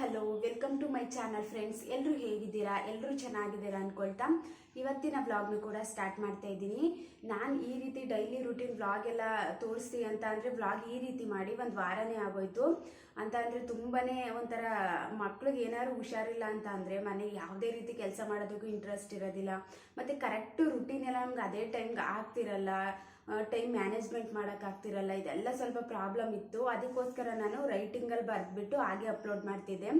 Hello welcome to my channel friends ಎಲ್ಲರೂ ಹೇಗಿದ್ದೀರಾ? ಎಲ್ಲರೂ ಚೆನ್ನಾಗಿದ್ದೀರಾ ಅಂದ್ಕೊಳ್ತಾ ಇವತ್ತಿನ ವ್ಲಾಗ್ನ ಕೂಡ ಸ್ಟಾರ್ಟ್ ಮಾಡ್ತಾ ಇದ್ದೀನಿ. ನಾನು ಈ ರೀತಿ ಡೈಲಿ ರುಟೀನ್ ವ್ಲಾಗ್ ಎಲ್ಲ ತೋರಿಸ್ತೀನಿ ಅಂತ ಅಂದರೆ ವ್ಲಾಗ್ ಈ ರೀತಿ ಮಾಡಿ ಒಂದು ವಾರನೇ ಆಗೋಯ್ತು. ಅಂತ ಅಂದರೆ ತುಂಬಾ ಒಂಥರ ಮಕ್ಳಿಗೆ ಏನಾದ್ರು ಹುಷಾರಿಲ್ಲ ಅಂತ ಅಂದರೆ ಮನೆಗೆ ಯಾವುದೇ ರೀತಿ ಕೆಲಸ ಮಾಡೋದಕ್ಕೂ ಇಂಟ್ರೆಸ್ಟ್ ಇರೋದಿಲ್ಲ. ಮತ್ತು ಕರೆಕ್ಟ್ ರುಟೀನ್ ಎಲ್ಲ ನಮ್ಗೆ ಅದೇ ಟೈಮ್ಗೆ ಆಗ್ತಿರಲ್ಲ. ಟೈಮ್ ಮ್ಯಾನೇಜ್ಮೆಂಟ್ ಮಾಡೋಕ್ಕಾಗ್ತಿರಲ್ಲ ಇದೆಲ್ಲ ಸ್ವಲ್ಪ ಪ್ರಾಬ್ಲಮ್ ಇತ್ತು. ಅದಕ್ಕೋಸ್ಕರ ನಾನು ರೈಟಿಂಗಲ್ಲಿ ಬರೆದ್ಬಿಟ್ಟು ಹಾಗೆ ಅಪ್ಲೋಡ್ ಮಾಡ್ತಿದ್ದೆ.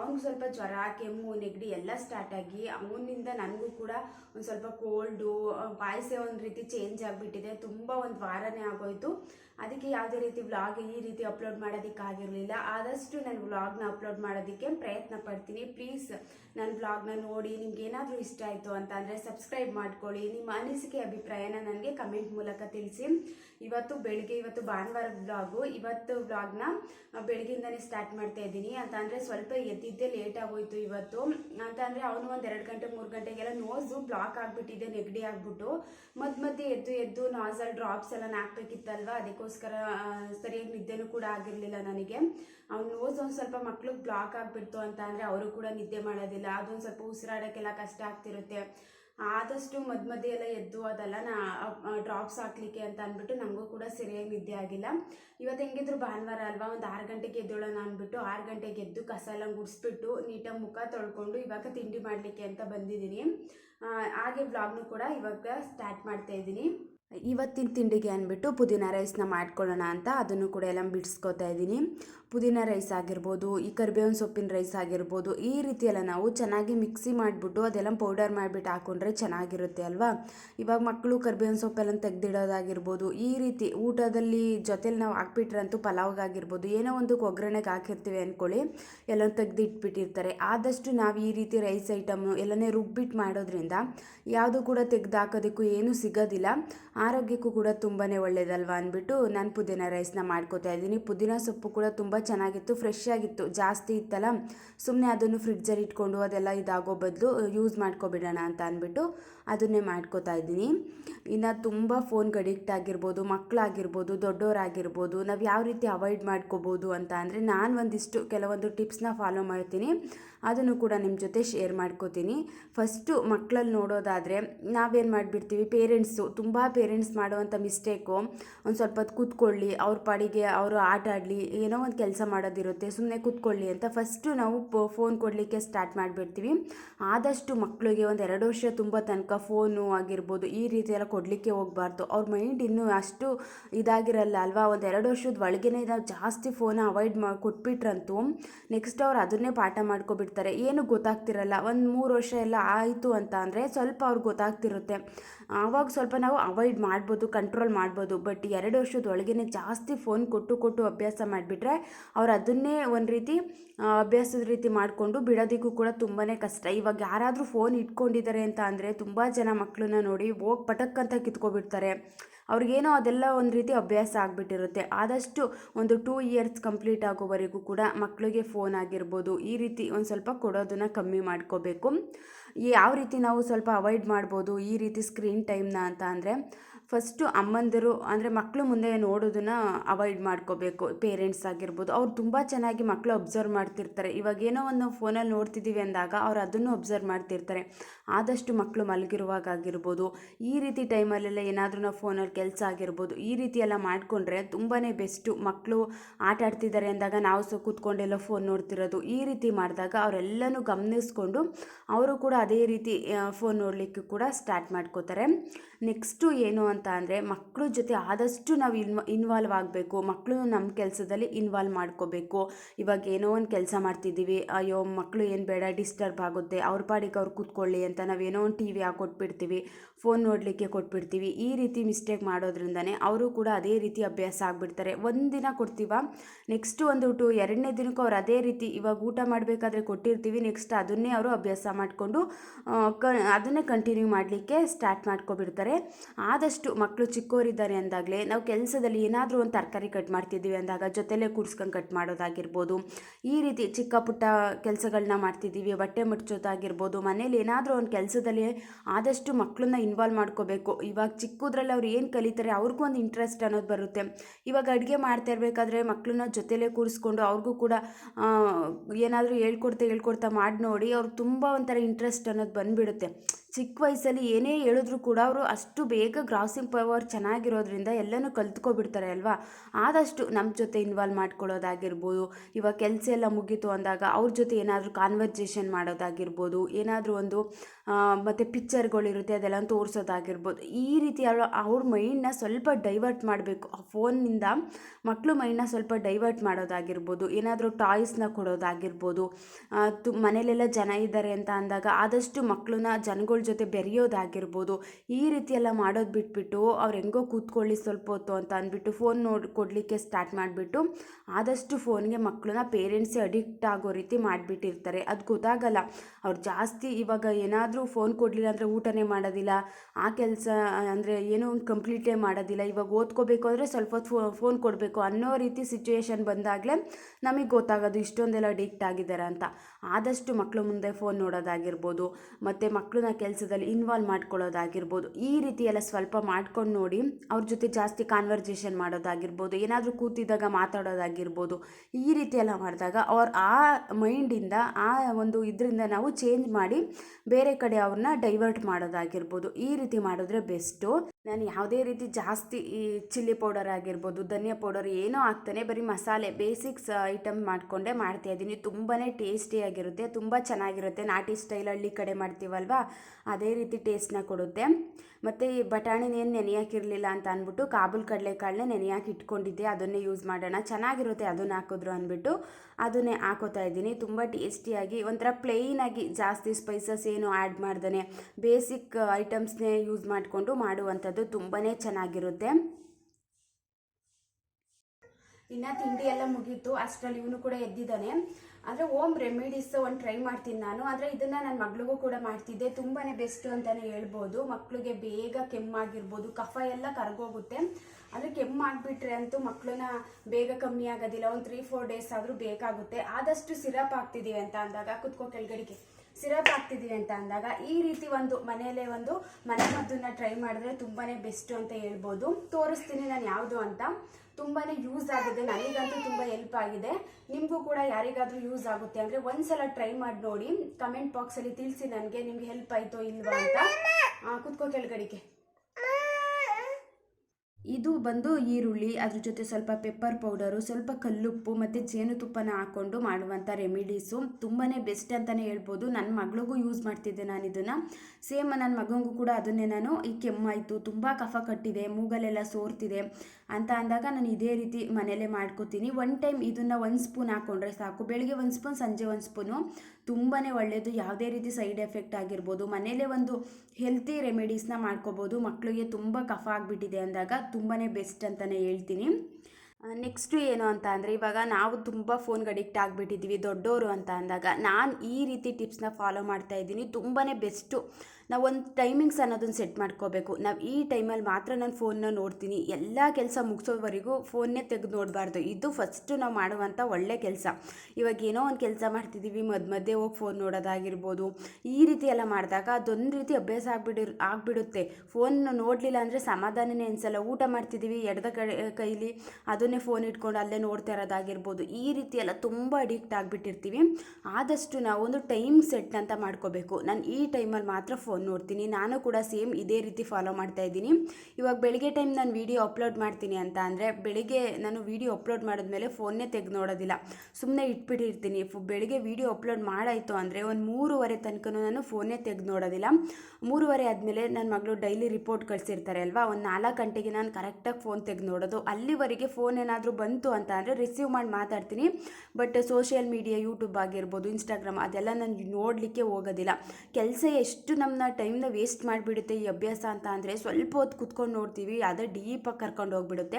ಅವ್ನಿಗೆ ಸ್ವಲ್ಪ ಜ್ವರ, ಕೆಮ್ಮು, ನೆಗಡಿ ಎಲ್ಲ ಸ್ಟಾರ್ಟ್ ಆಗಿ ಅವನಿಂದ ನನಗೂ ಕೂಡ ಒಂದು ಸ್ವಲ್ಪ ಕೋಲ್ಡು ವಾಯ್ಸೇ ಒಂದು ರೀತಿ ಚೇಂಜ್ ಆಗಿಬಿಟ್ಟಿದೆ. ತುಂಬ ಒಂದು ವಾರನೇ ಆಗೋಯ್ತು. ಅದಕ್ಕೆ ಯಾವುದೇ ರೀತಿ ವ್ಲಾಗ್ ಈ ರೀತಿ ಅಪ್ಲೋಡ್ ಮಾಡೋದಕ್ಕಾಗಿರಲಿಲ್ಲ ಆದಷ್ಟು ನಾನು ವ್ಲಾಗ್ನ ಅಪ್ಲೋಡ್ ಮಾಡೋದಕ್ಕೆ ಪ್ರಯತ್ನ ಪಡ್ತೀನಿ. ಪ್ಲೀಸ್ ನನ್ನ ವ್ಲಾಗ್ನ ನೋಡಿ, ನಿಮ್ಗೆ ಏನಾದರೂ ಇಷ್ಟ ಆಯಿತು ಅಂತ ಅಂದರೆ ಸಬ್ಸ್ಕ್ರೈಬ್ ಮಾಡ್ಕೊಳ್ಳಿ. ನಿಮ್ಮ ಅನಿಸಿಕೆ, ಅಭಿಪ್ರಾಯನ ನನಗೆ ಕಮೆಂಟ್ ಮೂಲಕ ತಿಳಿಸಿ. ಇವತ್ತು ಬೆಳಿಗ್ಗೆ, ಇವತ್ತು ಭಾನುವಾರ ವ್ಲಾಗು ಇವತ್ತು ವ್ಲಾಗ್ನ ಬೆಳಗ್ಗೆಯಿಂದನೇ ಸ್ಟಾರ್ಟ್ ಮಾಡ್ತಾ ಇದ್ದೀನಿ. ಅಂತ ಅಂದರೆ ಸ್ವಲ್ಪ ಎದ್ದಿದ್ದೆ ಲೇಟ್ ಆಗೋಯ್ತು ಇವತ್ತು. ಅಂತ ಅಂದರೆ ಅವನು ಒಂದು ಎರಡು ಗಂಟೆ, ಮೂರು ಗಂಟೆಗೆಲ್ಲ ನೋಸು ಬ್ಲಾಕ್ ಆಗಿಬಿಟ್ಟಿದೆ, ನೆಗಡಿ ಆಗಿಬಿಟ್ಟು. ಮಧ್ಯ ಮಧ್ಯೆ ಎದ್ದು ಎದ್ದು ನಾಸಲ್ ಡ್ರಾಪ್ಸ್ ಎಲ್ಲ ಹಾಕ್ಬೇಕಿತ್ತಲ್ವ ಅದಕ್ಕೋಸ್ಕರ ಸರಿಯಾಗಿ ನಿದ್ದೆನೂ ಕೂಡ ಆಗಿರಲಿಲ್ಲ ನನಗೆ. ಅವ್ನು ನೋಸ್ ಒಂದು ಸ್ವಲ್ಪ ಮಕ್ಳಿಗೆ ಬ್ಲಾಕ್ ಆಗಿಬಿಡ್ತು ಅಂತ ಅಂದರೆ ಅವರು ಕೂಡ ನಿದ್ದೆ ಮಾಡೋದಿಲ್ಲ. ಅದೊಂದು ಸ್ವಲ್ಪ ಉಸಿರಾಡೋಕ್ಕೆಲ್ಲ ಕಷ್ಟ ಆಗ್ತಿರುತ್ತೆ. ಆದಷ್ಟು ಮಧ್ಯ ಎಲ್ಲ ಎದ್ದು ಅದೆಲ್ಲ ನಾ ಡ್ರಾಪ್ಸ್ ಹಾಕ್ಲಿಕ್ಕೆ ಅಂತ ಅಂದ್ಬಿಟ್ಟು ನಮಗೂ ಕೂಡ ಸರಿಯಾಗಿ ನಿದ್ದೆ ಆಗಿಲ್ಲ. ಇವತ್ತು ಹೆಂಗಿದ್ರು ಭಾನುವಾರ ಅಲ್ವಾ, ಒಂದು ಆರು ಗಂಟೆಗೆ ಎದ್ದೋಳೋಣ ಅಂದ್ಬಿಟ್ಟು ಆರು ಗಂಟೆಗೆ ಎದ್ದು ಕಸ ಎಲ್ಲ ಗುಡಿಸ್ಬಿಟ್ಟು ನೀಟಾಗಿ ಮುಖ ತೊಳ್ಕೊಂಡು ಇವಾಗ ತಿಂಡಿ ಮಾಡಲಿಕ್ಕೆ ಅಂತ ಬಂದಿದ್ದೀನಿ. ಹಾಗೆ ಬ್ಲಾಗ್ನು ಕೂಡ ಇವಾಗ ಸ್ಟಾರ್ಟ್ ಮಾಡ್ತಾ ಇದ್ದೀನಿ. ಇವತ್ತಿನ ತಿಂಡಿಗೆ ಅಂದ್ಬಿಟ್ಟು ಪುದೀನ ರೈಸ್ನ ಮಾಡ್ಕೊಳ್ಳೋಣ ಅಂತ ಅದನ್ನು ಕೂಡ ಎಲ್ಲ ಬಿಡಿಸ್ಕೊತಾ ಇದ್ದೀನಿ. ಪುದೀನ ರೈಸ್ ಆಗಿರ್ಬೋದು, ಈ ಕರಿಬೇವಿನ ಸೊಪ್ಪಿನ ರೈಸ್ ಆಗಿರ್ಬೋದು, ಈ ರೀತಿಯೆಲ್ಲ ನಾವು ಚೆನ್ನಾಗಿ ಮಿಕ್ಸಿ ಮಾಡಿಬಿಟ್ಟು ಅದೆಲ್ಲ ಪೌಡರ್ ಮಾಡಿಬಿಟ್ಟು ಹಾಕೊಂಡ್ರೆ ಚೆನ್ನಾಗಿರುತ್ತೆ ಅಲ್ವಾ? ಇವಾಗ ಮಕ್ಕಳು ಕರಿಬೇವಿನ ಸೊಪ್ಪೆಲ್ಲ ತೆಗೆದಿಡೋದಾಗಿರ್ಬೋದು, ಈ ರೀತಿ ಊಟದಲ್ಲಿ ಜೊತೆಲಿ ನಾವು ಹಾಕ್ಬಿಟ್ರಂತೂ ಪಲಾವ್ಗಾಗಿರ್ಬೋದು, ಏನೋ ಒಂದು ಒಗ್ಗರಣೆಗೆ ಹಾಕಿರ್ತೀವಿ ಅಂದ್ಕೊಳ್ಳಿ ಎಲ್ಲ ತೆಗೆದಿಟ್ಬಿಟ್ಟಿರ್ತಾರೆ. ಆದಷ್ಟು ನಾವು ಈ ರೀತಿ ರೈಸ್ ಐಟಮ್ ಎಲ್ಲನೇ ರುಬ್ಬಿಟ್ಟು ಮಾಡೋದ್ರಿಂದ ಯಾವುದು ಕೂಡ ತೆಗೆದು ಹಾಕೋದಕ್ಕೂ ಏನೂ ಸಿಗೋದಿಲ್ಲ. ಆರೋಗ್ಯಕ್ಕೂ ಕೂಡ ತುಂಬಾ ಒಳ್ಳೇದಲ್ವಾ ಅಂದ್ಬಿಟ್ಟು ನಾನು ಪುದೀನ ರೈಸ್ನ ಮಾಡ್ಕೋತಾ ಇದ್ದೀನಿ. ಪುದೀನ ಸೊಪ್ಪು ಕೂಡ ತುಂಬ ಚೆನ್ನಾಗಿತ್ತು ಫ್ರೆಶ್ ಆಗಿತ್ತು, ಜಾಸ್ತಿ ಇತ್ತಲ್ಲ ಸುಮ್ಮನೆ ಅದನ್ನು ಫ್ರಿಡ್ಜಲ್ಲಿ ಇಟ್ಕೊಂಡು ಅದೆಲ್ಲ ಇದಾಗೋ ಬದಲು ಯೂಸ್ ಮಾಡ್ಕೊಬಿಡೋಣ ಅಂತ ಅಂದ್ಬಿಟ್ಟು ಅದನ್ನೇ ಮಾಡ್ಕೋತಾ ಇದ್ದೀನಿ. ಇನ್ನು ತುಂಬ ಫೋನ್ಗೆ ಅಡಿಕ್ಟ್ ಆಗಿರ್ಬೋದು ಮಕ್ಕಳಾಗಿರ್ಬೋದು ದೊಡ್ಡವರಾಗಿರ್ಬೋದು ನಾವು ಯಾವ ರೀತಿ ಅವಾಯ್ಡ್ ಮಾಡ್ಕೋಬೋದು ಅಂತ ಅಂದರೆ ನಾನು ಒಂದಿಷ್ಟು ಕೆಲವೊಂದು ಟಿಪ್ಸ್ನ ಫಾಲೋ ಮಾಡ್ತೀನಿ. ಅದನ್ನು ಕೂಡ ನಿಮ್ಮ ಜೊತೆ ಶೇರ್ ಮಾಡ್ಕೋತೀನಿ. ಫಸ್ಟು ಮಕ್ಕಳಲ್ಲಿ ನೋಡೋದಾದರೆ ನಾವೇನು ಮಾಡಿಬಿಡ್ತೀವಿ ಪೇರೆಂಟ್ಸು ತುಂಬ ಪೇರೆಂಟ್ಸ್ ಮಾಡುವಂಥ ಮಿಸ್ಟೇಕು ಒಂದು ಸ್ವಲ್ಪ ಹೊತ್ತು ಕೂತ್ಕೊಳ್ಳಿ, ಅವ್ರ ಪಾಡಿಗೆ ಅವರು ಆಟ ಆಡಲಿ, ಏನೋ ಒಂದು ಕೆಲಸ ಮಾಡೋದಿರುತ್ತೆ ಸುಮ್ಮನೆ ಕೂತ್ಕೊಳ್ಳಿ ಅಂತ ಫಸ್ಟು ನಾವು ಫೋನ್ ಕೊಡಲಿಕ್ಕೆ ಸ್ಟಾರ್ಟ್ ಮಾಡಿಬಿಡ್ತೀವಿ. ಆದಷ್ಟು ಮಕ್ಕಳಿಗೆ ಒಂದು ಎರಡು ವರ್ಷ ತುಂಬ ತನಕ ಫೋನು ಆಗಿರ್ಬೋದು, ಈ ರೀತಿ ಎಲ್ಲ ಕೊಡಲಿಕ್ಕೆ ಹೋಗಬಾರ್ದು. ಅವ್ರ ಮೈಂಡ್ ಇನ್ನೂ ಅಷ್ಟು ಇದಾಗಿರಲ್ಲ ಅಲ್ವಾ? ಒಂದು ಎರಡು ವರ್ಷದ ಒಳಗೇನೆ ನಾವು ಜಾಸ್ತಿ ಫೋನ ಅವಾಯ್ಡ್ ಮಾಡಿ ಕೊಟ್ಬಿಟ್ರಂತೂ ನೆಕ್ಸ್ಟ್ ಅವ್ರು ಅದನ್ನೇ ಪಾಠ ಮಾಡ್ಕೊಬಿಡ್ತಾರೆ. ಏನು ಗೊತ್ತಾಗ್ತಿರಲ್ಲ, ಒಂದು ಮೂರು ವರ್ಷ ಎಲ್ಲ ಆಯಿತು ಅಂತ ಅಂದರೆ ಸ್ವಲ್ಪ ಅವ್ರಿಗೆ ಗೊತ್ತಾಗ್ತಿರುತ್ತೆ. ಆವಾಗ ಸ್ವಲ್ಪ ನಾವು ಅವಾಯ್ಡ್ ಮಾಡ್ಬೋದು ಕಂಟ್ರೋಲ್ ಮಾಡ್ಬೋದು ಬಟ್ ಎರಡು ವರ್ಷದೊಳಗೇ ಜಾಸ್ತಿ ಫೋನ್ ಕೊಟ್ಟು ಕೊಟ್ಟು ಅಭ್ಯಾಸ ಮಾಡಿಬಿಟ್ರೆ ಅವ್ರು ಅದನ್ನೇ ಒಂದು ರೀತಿ ಅಭ್ಯಾಸದ ರೀತಿ ಮಾಡಿಕೊಂಡು ಬಿಡೋದಕ್ಕೂ ಕೂಡ ತುಂಬಾ ಕಷ್ಟ. ಇವಾಗ ಯಾರಾದರೂ ಫೋನ್ ಇಟ್ಕೊಂಡಿದ್ದಾರೆ ಅಂತ ಅಂದರೆ ತುಂಬ ಜನ ಮಕ್ಕಳನ್ನ ನೋಡಿ ಹೋಗಿ ಪಟಕ್ ಅಂತ ಕಿತ್ಕೊಬಿಡ್ತಾರೆ. ಅವ್ರಿಗೇನೋ ಅದೆಲ್ಲ ಒಂದು ರೀತಿ ಅಭ್ಯಾಸ ಆಗಿಬಿಟ್ಟಿರುತ್ತೆ. ಆದಷ್ಟು ಒಂದು ಟೂ ಇಯರ್ಸ್ ಕಂಪ್ಲೀಟ್ ಆಗೋವರೆಗೂ ಕೂಡ ಮಕ್ಕಳಿಗೆ ಫೋನ್ ಆಗಿರ್ಬೋದು, ಈ ರೀತಿ ಒಂದು ಸ್ವಲ್ಪ ಕೊಡೋದನ್ನು ಕಮ್ಮಿ ಮಾಡ್ಕೋಬೇಕು. ಯಾವ ರೀತಿ ನಾವು ಸ್ವಲ್ಪ ಅವಾಯ್ಡ್ ಮಾಡ್ಬೋದು ಈ ರೀತಿ ಸ್ಕ್ರೀನ್ ಟೈಮ್ನ ಅಂತ ಅಂದರೆ ಫಸ್ಟು ಅಮ್ಮಂದಿರು, ಅಂದರೆ ಮಕ್ಕಳು ಮುಂದೆ ನೋಡೋದನ್ನ ಅವಾಯ್ಡ್ ಮಾಡ್ಕೋಬೇಕು ಪೇರೆಂಟ್ಸ್ ಆಗಿರ್ಬೋದು. ಅವ್ರು ತುಂಬ ಚೆನ್ನಾಗಿ ಮಕ್ಕಳು ಅಬ್ಸರ್ವ್ ಮಾಡ್ತಿರ್ತಾರೆ. ಇವಾಗ ಏನೋ ಒಂದು ಫೋನಲ್ಲಿ ನೋಡ್ತಿದ್ದೀವಿ ಅಂದಾಗ ಅವ್ರು ಅದನ್ನು ಅಬ್ಸರ್ವ್ ಮಾಡ್ತಿರ್ತಾರೆ. ಆದಷ್ಟು ಮಕ್ಕಳು ಮಲಗಿರುವಾಗ ಆಗಿರ್ಬೋದು, ಈ ರೀತಿ ಟೈಮಲ್ಲೆಲ್ಲ ಏನಾದರೂ ನಾವು ಫೋನಲ್ಲಿ ಕೆಲಸ ಆಗಿರ್ಬೋದು, ಈ ರೀತಿ ಎಲ್ಲ ಮಾಡಿಕೊಂಡ್ರೆ ತುಂಬಾ ಬೆಸ್ಟು ಮಕ್ಕಳು ಆಟ ಆಡ್ತಿದ್ದಾರೆ ಅಂದಾಗ ನಾವು ಸಹ ಕೂತ್ಕೊಂಡೆಲ್ಲ ಫೋನ್ ನೋಡ್ತಿರೋದು. ಈ ರೀತಿ ಮಾಡಿದಾಗ ಅವರೆಲ್ಲನೂ ಗಮನಿಸ್ಕೊಂಡು ಅವರು ಕೂಡ ಅದೇ ರೀತಿ ಫೋನ್ ನೋಡಲಿಕ್ಕೆ ಕೂಡ ಸ್ಟಾರ್ಟ್ ಮಾಡ್ಕೋತಾರೆ. ನೆಕ್ಸ್ಟು ಏನು ಅಂತ ಅಂದರೆ ಮಕ್ಕಳ ಜೊತೆ ಆದಷ್ಟು ನಾವು ಇನ್ವ ಇನ್ವಾಲ್ವ್ ಆಗಬೇಕು. ಮಕ್ಕಳು ನಮ್ಮ ಕೆಲಸದಲ್ಲಿ ಇನ್ವಾಲ್ವ್ ಮಾಡ್ಕೋಬೇಕು. ಇವಾಗ ಏನೋ ಒಂದು ಕೆಲಸ ಮಾಡ್ತಿದ್ದೀವಿ. ಅಯ್ಯೋ ಮಕ್ಕಳು ಏನು ಬೇಡ ಡಿಸ್ಟರ್ಬ್ ಆಗುತ್ತೆ. ಅವ್ರ ಪಾಡಿಗೆ ಅವ್ರು ಕೂತ್ಕೊಳ್ಳಿ ಅಂತ ನಾವು ಏನೋ ಒಂದು ಟಿ ವಿ ಹಾಕೊಟ್ಬಿಡ್ತೀವಿ ಫೋನ್ ನೋಡಲಿಕ್ಕೆ ಕೊಟ್ಬಿಡ್ತೀವಿ. ಈ ರೀತಿ ಮಿಸ್ಟೇಕ್ ಮಾಡೋದ್ರಿಂದನೇ ಅವರು ಕೂಡ ಅದೇ ರೀತಿ ಅಭ್ಯಾಸ ಆಗಿಬಿಡ್ತಾರೆ. ಒಂದಿನ ಕೊಡ್ತೀವ ನೆಕ್ಸ್ಟ್ ಒಂದು ಟು, ಎರಡನೇ ದಿನಕ್ಕೂ ಅವ್ರು ಅದೇ ರೀತಿ ಇವಾಗ ಊಟ ಮಾಡಬೇಕಾದ್ರೆ ಕೊಟ್ಟಿರ್ತೀವಿ. ನೆಕ್ಸ್ಟ್ ಅದನ್ನೇ ಅವರು ಅಭ್ಯಾಸ ಮಾಡಿಕೊಂಡು ಕ, ಅದನ್ನೇ ಕಂಟಿನ್ಯೂ ಮಾಡಲಿಕ್ಕೆ ಸ್ಟಾರ್ಟ್ ಮಾಡ್ಕೊಬಿಡ್ತಾರೆ. ಆದಷ್ಟು ಮಕ್ಕಳು ಚಿಕ್ಕವರಿದ್ದಾರೆ ಅಂದಾಗಲೇ ನಾವು ಕೆಲಸದಲ್ಲಿ ಏನಾದರೂ ಒಂದು ತರಕಾರಿ ಕಟ್ ಮಾಡ್ತಿದ್ದೀವಿ ಅಂದಾಗ ಜೊತೆಲೇ ಕೂಡ್ಸ್ಕೊಂಡು ಕಟ್ ಮಾಡೋದಾಗಿರ್ಬೋದು. ಈ ರೀತಿ ಚಿಕ್ಕ ಪುಟ್ಟ ಕೆಲಸಗಳನ್ನ ಮಾಡ್ತಿದ್ದೀವಿ, ಬಟ್ಟೆ ಮುಟ್ಚೋದಾಗಿರ್ಬೋದು ಮನೇಲಿ ಏನಾದರೂ ಒಂದು ಕೆಲಸದಲ್ಲಿ ಆದಷ್ಟು ಮಕ್ಕಳನ್ನ ಇನ್ವಾಲ್ವ್ ಮಾಡ್ಕೋಬೇಕು. ಇವಾಗ ಚಿಕ್ಕದ್ರಲ್ಲಿ ಅವ್ರು ಏನು ಕಲಿತಾರೆ ಅವ್ರಿಗೂ ಒಂದು ಇಂಟ್ರೆಸ್ಟ್ ಅನ್ನೋದು ಬರುತ್ತೆ. ಇವಾಗ ಅಡುಗೆ ಮಾಡ್ತಾ ಇರಬೇಕಾದ್ರೆ ಮಕ್ಕಳನ್ನ ಜೊತೆಲೇ ಕೂರಿಸ್ಕೊಂಡು ಅವ್ರಿಗೂ ಕೂಡ ಏನಾದರೂ ಹೇಳ್ಕೊಡ್ತಾ ಹೇಳ್ಕೊಡ್ತಾ ಮಾಡಿ ನೋಡಿ ಅವ್ರು ತುಂಬ ಒಂಥರ ಇಂಟ್ರೆಸ್ಟ್ ಅನ್ನೋದು ಬಂದುಬಿಡುತ್ತೆ. ಚಿಕ್ಕ ವಯಸ್ಸಲ್ಲಿ ಏನೇ ಹೇಳಿದ್ರು ಕೂಡ ಅವರು ಅಷ್ಟು ಬೇಗ ಗ್ರಾಸಿಂಗ್ ಪವರ್ ಚೆನ್ನಾಗಿರೋದ್ರಿಂದ ಎಲ್ಲನೂ ಕಲ್ತ್ಕೊಬಿಡ್ತಾರೆ ಅಲ್ವಾ? ಆದಷ್ಟು ನಮ್ಮ ಜೊತೆ ಇನ್ವಾಲ್ವ್ ಮಾಡ್ಕೊಳ್ಳೋದಾಗಿರ್ಬೋದು, ಇವಾಗ ಕೆಲಸ ಎಲ್ಲ ಮುಗೀತು ಅಂದಾಗ ಅವ್ರ ಜೊತೆ ಏನಾದರೂ ಕಾನ್ವರ್ಜೇಷನ್ ಮಾಡೋದಾಗಿರ್ಬೋದು, ಏನಾದರೂ ಒಂದು ಮತ್ತು ಪಿಕ್ಚರ್ಗಳಿರುತ್ತೆ ಅದೆಲ್ಲ ತೋರಿಸೋದಾಗಿರ್ಬೋದು, ಈ ರೀತಿ ಅವ್ರ ಮೈಂಡನ್ನ ಸ್ವಲ್ಪ ಡೈವರ್ಟ್ ಮಾಡಬೇಕು. ಆ ಫೋನ್ನಿಂದ ಮಕ್ಕಳು ಮೈಂಡನ್ನ ಸ್ವಲ್ಪ ಡೈವರ್ಟ್ ಮಾಡೋದಾಗಿರ್ಬೋದು, ಏನಾದರೂ ಟಾಯ್ಸ್ನ ಕೊಡೋದಾಗಿರ್ಬೋದು ತು, ಮನೇಲೆಲ್ಲ ಜನ ಇದ್ದಾರೆ ಅಂತ ಅಂದಾಗ ಆದಷ್ಟು ಮಕ್ಕಳನ್ನ ಜನಗಳ ಜೊತೆ ಬೆರೆಯೋದಾಗಿರ್ಬೋದು, ಈ ರೀತಿ ಎಲ್ಲ ಮಾಡೋದು ಬಿಟ್ಬಿಟ್ಟು ಅವ್ರು ಹೆಂಗೋ ಕೂತ್ಕೊಳ್ಳಿ ಸ್ವಲ್ಪ ಹೊತ್ತು ಅಂತ ಅಂದ್ಬಿಟ್ಟು ಫೋನ್ ನೋಡಿ, ಕೊಡಲಿಕ್ಕೆ ಸ್ಟಾರ್ಟ್ ಮಾಡಿಬಿಟ್ಟು ಆದಷ್ಟು ಫೋನ್ಗೆ ಮಕ್ಕಳನ್ನ ಪೇರೆಂಟ್ಸೇ ಅಡಿಕ್ಟ್ ಆಗೋ ರೀತಿ ಮಾಡಿಬಿಟ್ಟಿರ್ತಾರೆ. ಅದು ಗೊತ್ತಾಗಲ್ಲ. ಅವ್ರು ಜಾಸ್ತಿ ಇವಾಗ ಏನಾದರೂ ಫೋನ್ ಕೊಡಲಿಲ್ಲ ಅಂದರೆ ಊಟನೇ ಮಾಡೋದಿಲ್ಲ, ಆ ಕೆಲಸ ಅಂದರೆ ಏನೂ ಕಂಪ್ಲೀಟೇ ಮಾಡೋದಿಲ್ಲ. ಇವಾಗ ಓದ್ಕೋಬೇಕು ಅಂದರೆ ಸ್ವಲ್ಪ ಹೊತ್ತು ಫೋ, ಫೋನ್ ಕೊಡಬೇಕು ಅನ್ನೋ ರೀತಿ ಸಿಚುವೇಶನ್ ಬಂದಾಗಲೇ ನಮಗೆ ಗೊತ್ತಾಗೋದು ಇಷ್ಟೊಂದೆಲ್ಲ ಅಡಿಕ್ಟ್ ಆಗಿದ್ದಾರೆ ಅಂತ. ಆದಷ್ಟು ಮಕ್ಕಳು ಮುಂದೆ ಫೋನ್ ನೋಡೋದಾಗಿರ್ಬೋದು, ಮತ್ತು ಮಕ್ಕಳನ್ನ ಕೆಲಸದಲ್ಲಿ ಇನ್ವಾಲ್ವ್ ಮಾಡ್ಕೊಳ್ಳೋದಾಗಿರ್ಬೋದು. ಈ ರೀತಿ ಎಲ್ಲ ಸ್ವಲ್ಪ ಮಾಡ್ಕೊಂಡು ನೋಡಿ ಅವ್ರ ಜೊತೆ ಜಾಸ್ತಿ ಕಾನ್ವರ್ಜೇಷನ್ ಮಾಡೋದಾಗಿರ್ಬೋದು, ಏನಾದರೂ ಕೂತಿದ್ದಾಗ ಮಾತಾಡೋದಾಗಿರ್ಬೋದು, ಈ ರೀತಿ ಎಲ್ಲ ಮಾಡಿದಾಗ ಅವ್ರ ಆ ಮೈಂಡಿಂದ ಆ ಒಂದು ಇದರಿಂದ ನಾವು ಚೇಂಜ್ ಮಾಡಿ ಬೇರೆ ಕಡೆ ಅವ್ರನ್ನ ಡೈವರ್ಟ್ ಮಾಡೋದಾಗಿರ್ಬೋದು. ಈ ರೀತಿ ಮಾಡಿದ್ರೆ ಬೆಸ್ಟು ನಾನು ಯಾವುದೇ ರೀತಿ ಜಾಸ್ತಿ ಈ ಚಿಲ್ಲಿ ಪೌಡರ್ ಆಗಿರ್ಬೋದು, ಧನಿಯಾ ಪೌಡರ್ ಏನೋ ಹಾಕ್ತಾನೆ ಬರೀ ಮಸಾಲೆ ಬೇಸಿಕ್ಸ್ ಐಟಮ್ ಮಾಡಿಕೊಂಡೇ ಮಾಡ್ತಾಯಿದ್ದೀನಿ ತುಂಬಾ ಟೇಸ್ಟಿಯಾಗಿರುತ್ತೆ ತುಂಬ ಚೆನ್ನಾಗಿರುತ್ತೆ. ನಾಟಿ ಸ್ಟೈಲ್ ಹಳ್ಳಿ ಕಡೆ ಮಾಡ್ತೀವಲ್ವಾ? ಅದೇ ರೀತಿ ಟೇಸ್ಟ್ನ ಕೊಡುತ್ತೆ. ಮತ್ತು ಈ ಬಟಾಣಿನೇನು ನೆನೆಯಾಕಿರಲಿಲ್ಲ ಅಂತ ಅಂದ್ಬಿಟ್ಟು ಕಾಬೂಲ್ ಕಡಲೆಕಾಳನ್ನೇ ನೆನೆಯಾಕಿ ಇಟ್ಕೊಂಡಿದ್ದೆ. ಅದನ್ನೇ ಯೂಸ್ ಮಾಡೋಣ. ಚೆನ್ನಾಗಿರುತ್ತೆ ಅದನ್ನು ಹಾಕಿದ್ರು ಅಂದ್ಬಿಟ್ಟು ಅದನ್ನೇ ಹಾಕೋತಾ ಇದ್ದೀನಿ. ತುಂಬ ಟೇಸ್ಟಿಯಾಗಿ ಒಂಥರ ಪ್ಲೈನಾಗಿ ಜಾಸ್ತಿ ಸ್ಪೈಸಸ್ ಏನು ಆ್ಯಡ್ ಮಾಡ್ದೇ ಬೇಸಿಕ್ ಐಟಮ್ಸ್ನೇ ಯೂಸ್ ಮಾಡಿಕೊಂಡು ಮಾಡುವಂಥದ್ದು. ತುಂಬಾ ಚೆನ್ನಾಗಿರುತ್ತೆ. ಇನ್ನು ತಿಂಡಿ ಎಲ್ಲ ಮುಗೀತು, ಅಷ್ಟರಲ್ಲಿ ಇವನು ಕೂಡ ಎದ್ದಿದ್ದಾನೆ. ಅಂದರೆ ಓಮ್ ರೆಮಿಡೀಸ್ ಒಂದು ಟ್ರೈ ಮಾಡ್ತೀನಿ ನಾನು. ಆದರೆ ಇದನ್ನು ನನ್ನ ಮಗಳಿಗೂ ಕೂಡ ಮಾಡ್ತಿದ್ದೆ. ತುಂಬಾ ಬೆಸ್ಟು ಅಂತಲೇ ಹೇಳ್ಬೋದು. ಮಕ್ಕಳಿಗೆ ಬೇಗ ಕೆಮ್ಮಾಗಿರ್ಬೋದು. ಕಫ ಎಲ್ಲ ಕರ್ಗೋಗುತ್ತೆ. ಅಂದರೆ ಕೆಮ್ಮು ಆಗಿಬಿಟ್ರೆ ಅಂತೂ ಮಕ್ಕಳನ್ನ ಬೇಗ ಕಮ್ಮಿ ಆಗೋದಿಲ್ಲ. ಒಂದು ತ್ರೀ ಫೋರ್ ಡೇಸ್ ಆದರೂ ಬೇಕಾಗುತ್ತೆ. ಆದಷ್ಟು ಸಿರಪ್ ಆಗ್ತಿದ್ದೀವಿ ಅಂತ ಅಂದಾಗ ಕುತ್ಕೋ ಕೆಳಗಡೆಗೆ. ಸಿರಪ್ ಹಾಕ್ತಿದ್ದೀವಿ ಅಂತ ಅಂದಾಗ ಈ ರೀತಿ ಒಂದು ಮನೆಯಲ್ಲೇ ಒಂದು ಮನೆ ಮದ್ದನ್ನ ಟ್ರೈ ಮಾಡಿದ್ರೆ ತುಂಬಾ ಬೆಸ್ಟು ಅಂತ ಹೇಳ್ಬೋದು. ತೋರಿಸ್ತೀನಿ ನಾನು ಯಾವುದು ಅಂತ. ತುಂಬಾ ಯೂಸ್ ಆಗಿದೆ. ನನಗಂತೂ ತುಂಬ ಹೆಲ್ಪ್ ಆಗಿದೆ. ನಿಮಗೂ ಕೂಡ ಯಾರಿಗಾದರೂ ಯೂಸ್ ಆಗುತ್ತೆ ಅಂದರೆ ಒಂದ್ಸಲ ಟ್ರೈ ಮಾಡಿ ನೋಡಿ. ಕಮೆಂಟ್ ಬಾಕ್ಸಲ್ಲಿ ತಿಳಿಸಿ ನನಗೆ ನಿಮ್ಗೆ ಹೆಲ್ಪ್ ಆಯಿತೋ ಇಲ್ವಾ ಅಂತ. ಕುತ್ಕೋ ಕೆಳಗಡಿಗೆ. ಇದು ಬಂದು ಈರುಳ್ಳಿ, ಅದ್ರ ಜೊತೆ ಸ್ವಲ್ಪ ಪೆಪ್ಪರ್ ಪೌಡರು ಸ್ವಲ್ಪ ಕಲ್ಲುಪ್ಪು ಮತ್ತು ಜೇನುತುಪ್ಪನ ಹಾಕ್ಕೊಂಡು ಮಾಡುವಂಥ ರೆಮಿಡೀಸು ತುಂಬಾ ಬೆಸ್ಟ್ ಅಂತಲೇ ಹೇಳ್ಬೋದು. ನನ್ನ ಮಗಳಿಗೂ ಯೂಸ್ ಮಾಡ್ತಿದ್ದೆ ನಾನು ಇದನ್ನು. ಸೇಮ್ ನನ್ನ ಮಗನಿಗೂ ಕೂಡ ಅದನ್ನೇ ನಾನು. ಈ ಕೆಮ್ಮಾಯಿತು, ತುಂಬ ಕಫ ಕಟ್ಟಿದೆ, ಮೂಗಲೆಲ್ಲ ಸೋರ್ತಿದೆ ಅಂತ ಅಂದಾಗ ನಾನು ಇದೇ ರೀತಿ ಮನೇಲೆ ಮಾಡ್ಕೋತೀನಿ. ಒನ್ ಟೈಮ್ ಇದನ್ನು ಒಂದು ಸ್ಪೂನ್ ಹಾಕ್ಕೊಂಡ್ರೆ ಸಾಕು. ಬೆಳಿಗ್ಗೆ ಒಂದು ಸ್ಪೂನ್ ಸಂಜೆ ಒಂದು ಸ್ಪೂನು ತುಂಬಾ ಒಳ್ಳೆಯದು ಯಾವುದೇ ರೀತಿ ಸೈಡ್ ಎಫೆಕ್ಟ್ ಆಗಿರ್ಬೋದು, ಮನೆಯಲ್ಲೇ ಒಂದು ಹೆಲ್ತಿ ರೆಮಿಡೀಸ್ನ ಮಾಡ್ಕೋಬೋದು ಮಕ್ಕಳಿಗೆ ತುಂಬ ಕಫ ಆಗಿಬಿಟ್ಟಿದೆ ಅಂದಾಗ ತುಂಬಾ ಬೆಸ್ಟ್ ಅಂತಲೇ ಹೇಳ್ತೀನಿ. ನೆಕ್ಸ್ಟು ಏನು ಅಂತ ಅಂದರೆ ಇವಾಗ ನಾವು ತುಂಬ ಫೋನ್ಗೆ ಅಡಿಕ್ಟ್ ಆಗಿಬಿಟ್ಟಿದ್ದೀವಿ ದೊಡ್ಡವರು ಅಂತ ಅಂದಾಗ. ನಾನು ಈ ರೀತಿ ಟಿಪ್ಸ್ನ ಫಾಲೋ ಮಾಡ್ತಾ ಇದ್ದೀನಿ. ತುಂಬಾ ಬೆಸ್ಟು ನಾವು ಒಂದು ಟೈಮಿಂಗ್ಸ್ ಅನ್ನೋದನ್ನು ಸೆಟ್ ಮಾಡ್ಕೋಬೇಕು. ನಾವು ಈ ಟೈಮಲ್ಲಿ ಮಾತ್ರ ನಾನು ಫೋನ್ನ ನೋಡ್ತೀನಿ. ಎಲ್ಲ ಕೆಲಸ ಮುಗಿಸೋವರೆಗೂ ಫೋನ್ನೇ ತೆಗೆದು ನೋಡಬಾರ್ದು. ಇದು ಫಸ್ಟು ನಾವು ಮಾಡುವಂಥ ಒಳ್ಳೆ ಕೆಲಸ. ಇವಾಗ ಏನೋ ಒಂದು ಕೆಲಸ ಮಾಡ್ತಿದ್ದೀವಿ ಮಧ್ಯ ಮಧ್ಯೆ ಹೋಗಿ ಫೋನ್ ನೋಡೋದಾಗಿರ್ಬೋದು. ಈ ರೀತಿ ಎಲ್ಲ ಮಾಡಿದಾಗ ಅದೊಂದು ರೀತಿ ಅಭ್ಯಾಸ ಆಗಿಬಿಡಿ, ಆಗಿಬಿಡುತ್ತೆ. ಫೋನ್ ನೋಡಲಿಲ್ಲ ಅಂದರೆ ಸಮಾಧಾನನೇ ಅನಿಸಲ್ಲ. ಊಟ ಮಾಡ್ತಿದ್ದೀವಿ ಎಡದ ಕಡೆ, ಕೈಲಿ, ಅದನ್ನೇ ಫೋನ್ ಇಟ್ಕೊಂಡು ಅಲ್ಲೇ ನೋಡ್ತಾ ಇರೋದಾಗಿರ್ಬೋದು. ಈ ರೀತಿ ಎಲ್ಲ ತುಂಬ ಅಡಿಕ್ಟ್ ಆಗಿಬಿಟ್ಟಿರ್ತೀವಿ. ಆದಷ್ಟು ನಾವು ಒಂದು ಟೈಮ್ ಸೆಟ್ ಅಂತ ಮಾಡ್ಕೋಬೇಕು. ನಾನು ಈ ಟೈಮಲ್ಲಿ ಮಾತ್ರ ಫೋನ್ ನೋಡ್ತೀನಿ. ನಾನು ಕೂಡ ಸೇಮ್ ಇದೇ ರೀತಿ ಫಾಲೋ ಮಾಡ್ತಾ ಇದ್ದೀನಿ. ಇವಾಗ ಬೆಳಿಗ್ಗೆ ಟೈಮ್ ನಾನು ವೀಡಿಯೋ ಅಪ್ಲೋಡ್ ಮಾಡ್ತೀನಿ ಅಂತ ಅಂದರೆ ಬೆಳಿಗ್ಗೆ ನಾನು ವೀಡಿಯೋ ಅಪ್ಲೋಡ್ ಮಾಡಿದ್ಮೇಲೆ ಫೋನ್ನೇ ತೆಗೆದು ನೋಡೋದಿಲ್ಲ. ಸುಮ್ಮನೆ ಇಟ್ಬಿಟ್ಟಿರ್ತೀನಿ. ಬೆಳಿಗ್ಗೆ ವೀಡಿಯೋ ಅಪ್ಲೋಡ್ ಮಾಡಾಯಿತು ಅಂದರೆ ಒಂದು ಮೂರುವರೆ ತನಕ ನಾನು ಫೋನೇ ತೆಗೆದು ನೋಡೋದಿಲ್ಲ. ಮೂರುವರೆ ಆದಮೇಲೆ ನನ್ನ ಮಗಳು ಡೈಲಿ ರಿಪೋರ್ಟ್ ಕಳಿಸಿರ್ತಾರೆ ಅಲ್ವಾ? ಒಂದು ನಾಲ್ಕು ಗಂಟೆಗೆ ನಾನು ಕರೆಕ್ಟಾಗಿ ಫೋನ್ ತೆಗೆದು ನೋಡೋದು. ಅಲ್ಲಿವರೆಗೆ ಫೋನ್ ಏನಾದರೂ ಬಂತು ಅಂತ ಅಂದರೆ ರಿಸೀವ್ ಮಾಡಿ ಮಾತಾಡ್ತೀನಿ. ಬಟ್ ಸೋಷಿಯಲ್ ಮೀಡಿಯಾ ಯೂಟ್ಯೂಬ್ ಆಗಿರ್ಬೋದು ಇನ್ಸ್ಟಾಗ್ರಾಮ್ ಅದೆಲ್ಲ ನಾನು ನೋಡಲಿಕ್ಕೆ ಹೋಗೋದಿಲ್ಲ. ಕೆಲಸ ಎಷ್ಟು ನಮ್ಮನ್ನ ಟೈಮ್ನ ವೇಸ್ಟ್ ಮಾಡಿಬಿಡುತ್ತೆ ಈ ಅಭ್ಯಾಸ ಅಂತ ಅಂದರೆ ಸ್ವಲ್ಪ ಹೊತ್ತು ಕುತ್ಕೊಂಡು ನೋಡ್ತೀವಿ, ಅದೇ ಡೀಪಾಗಿ ಕರ್ಕೊಂಡು ಹೋಗ್ಬಿಡುತ್ತೆ.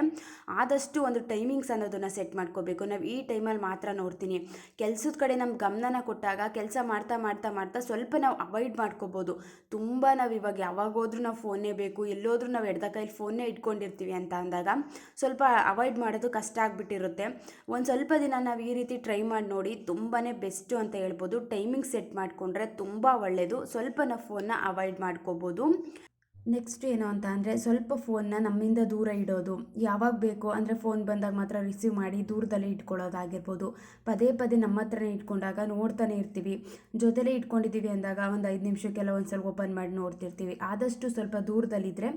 ಆದಷ್ಟು ಒಂದು ಟೈಮಿಂಗ್ಸ್ ಅನ್ನೋದನ್ನು ಸೆಟ್ ಮಾಡ್ಕೋಬೇಕು. ನಾವು ಈ ಟೈಮಲ್ಲಿ ಮಾತ್ರ ನೋಡ್ತೀನಿ. ಕೆಲಸದ ಕಡೆ ನಮ್ಮ ಗಮನನ ಕೊಟ್ಟಾಗ, ಕೆಲಸ ಮಾಡ್ತಾ ಮಾಡ್ತಾ ಮಾಡ್ತಾ ಸ್ವಲ್ಪ ನಾವು ಅವಾಯ್ಡ್ ಮಾಡ್ಕೋಬೋದು. ತುಂಬ ನಾವು ಇವಾಗ ಯಾವಾಗ ಹೋದ್ರೂ ನಾವು ಫೋನೇ ಬೇಕು, ಎಲ್ಲೋದ್ರೂ ನಾವು ಎಡ್ದ ಕೈಲಿ ಫೋನ್ನೇ ಇಟ್ಕೊಂಡಿರ್ತೀವಿ ಅಂತ ಅಂದಾಗ ಸ್ವಲ್ಪ ಅವಾಯ್ಡ್ ಮಾಡೋದು ಕಷ್ಟ ಆಗಿಬಿಟ್ಟಿರುತ್ತೆ. ಒಂದು ಸ್ವಲ್ಪ ದಿನ ನಾವು ಈ ರೀತಿ ಟ್ರೈ ಮಾಡಿ ನೋಡಿ ತುಂಬಾ ಬೆಸ್ಟು ಅಂತ ಹೇಳ್ಬೋದು. ಟೈಮಿಂಗ್ ಸೆಟ್ ಮಾಡಿಕೊಂಡ್ರೆ ತುಂಬ ಒಳ್ಳೆಯದು ಸ್ವಲ್ಪ ನಾವು ಫೋನ್ನ ಅವಾಯ್ಡ್ ಮಾಡ್ಕೋಬೋದು. ನೆಕ್ಸ್ಟ್ ಏನು ಅಂತ ಅಂದರೆ ಸ್ವಲ್ಪ ಫೋನ್ನ ನಮ್ಮಿಂದ ದೂರ ಇಡೋದು. ಯಾವಾಗ ಬೇಕು ಅಂದರೆ ಫೋನ್ ಬಂದಾಗ ಮಾತ್ರ ರಿಸೀವ್ ಮಾಡಿ ದೂರದಲ್ಲೇ ಇಟ್ಕೊಳ್ಳೋದಾಗಿರ್ಬೋದು. ಪದೇ ಪದೇ ನಮ್ಮ ಹತ್ರನೇ ಇಟ್ಕೊಂಡಾಗ ನೋಡ್ತಾನೆ ಇರ್ತೀವಿ. ಜೊತೆಲೇ ಇಟ್ಕೊಂಡಿದ್ದೀವಿ ಅಂದಾಗ ಒಂದು ಐದು ನಿಮಿಷಕ್ಕೆಲ್ಲ ಒಂದು ಸ್ವಲ್ಪ ಓಪನ್ ಮಾಡಿ ನೋಡ್ತಿರ್ತೀವಿ. ಆದಷ್ಟು ಸ್ವಲ್ಪ ದೂರದಲ್ಲಿದ್ದರೆ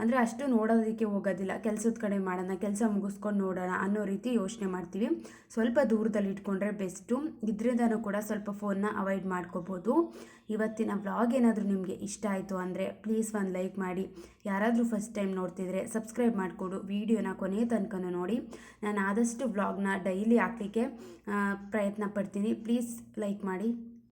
ಅಂದರೆ ಅಷ್ಟು ನೋಡೋದಕ್ಕೆ ಹೋಗೋದಿಲ್ಲ. ಕೆಲಸದ ಕಡೆ ಮಾಡೋಣ, ಕೆಲಸ ಮುಗಿಸ್ಕೊಂಡು ನೋಡೋಣ ಅನ್ನೋ ರೀತಿ ಯೋಚನೆ ಮಾಡ್ತೀವಿ. ಸ್ವಲ್ಪ ದೂರದಲ್ಲಿ ಇಟ್ಕೊಂಡ್ರೆ ಬೆಸ್ಟು ಇದರಿಂದನೂ ಕೂಡ ಸ್ವಲ್ಪ ಫೋನ್ನ ಅವಾಯ್ಡ್ ಮಾಡ್ಕೋಬೋದು. ಇವತ್ತಿನ ವ್ಲಾಗ್ ಏನಾದರೂ ನಿಮಗೆ ಇಷ್ಟ ಆಯಿತು ಅಂದರೆ ಪ್ಲೀಸ್ ಒಂದು ಲೈಕ್ ಮಾಡಿ. ಯಾರಾದರೂ ಫಸ್ಟ್ ಟೈಮ್ ನೋಡ್ತಿದ್ರೆ ಸಬ್ಸ್ಕ್ರೈಬ್ ಮಾಡಿಕೊಡು. ವೀಡಿಯೋನ ಕೊನೆ ತನಕ ನೋಡಿ. ನಾನು ಆದಷ್ಟು ವ್ಲಾಗ್ನ ಡೈಲಿ ಹಾಕಲಿಕ್ಕೆ ಪ್ರಯತ್ನ ಪಡ್ತೀನಿ. ಪ್ಲೀಸ್ ಲೈಕ್ ಮಾಡಿ.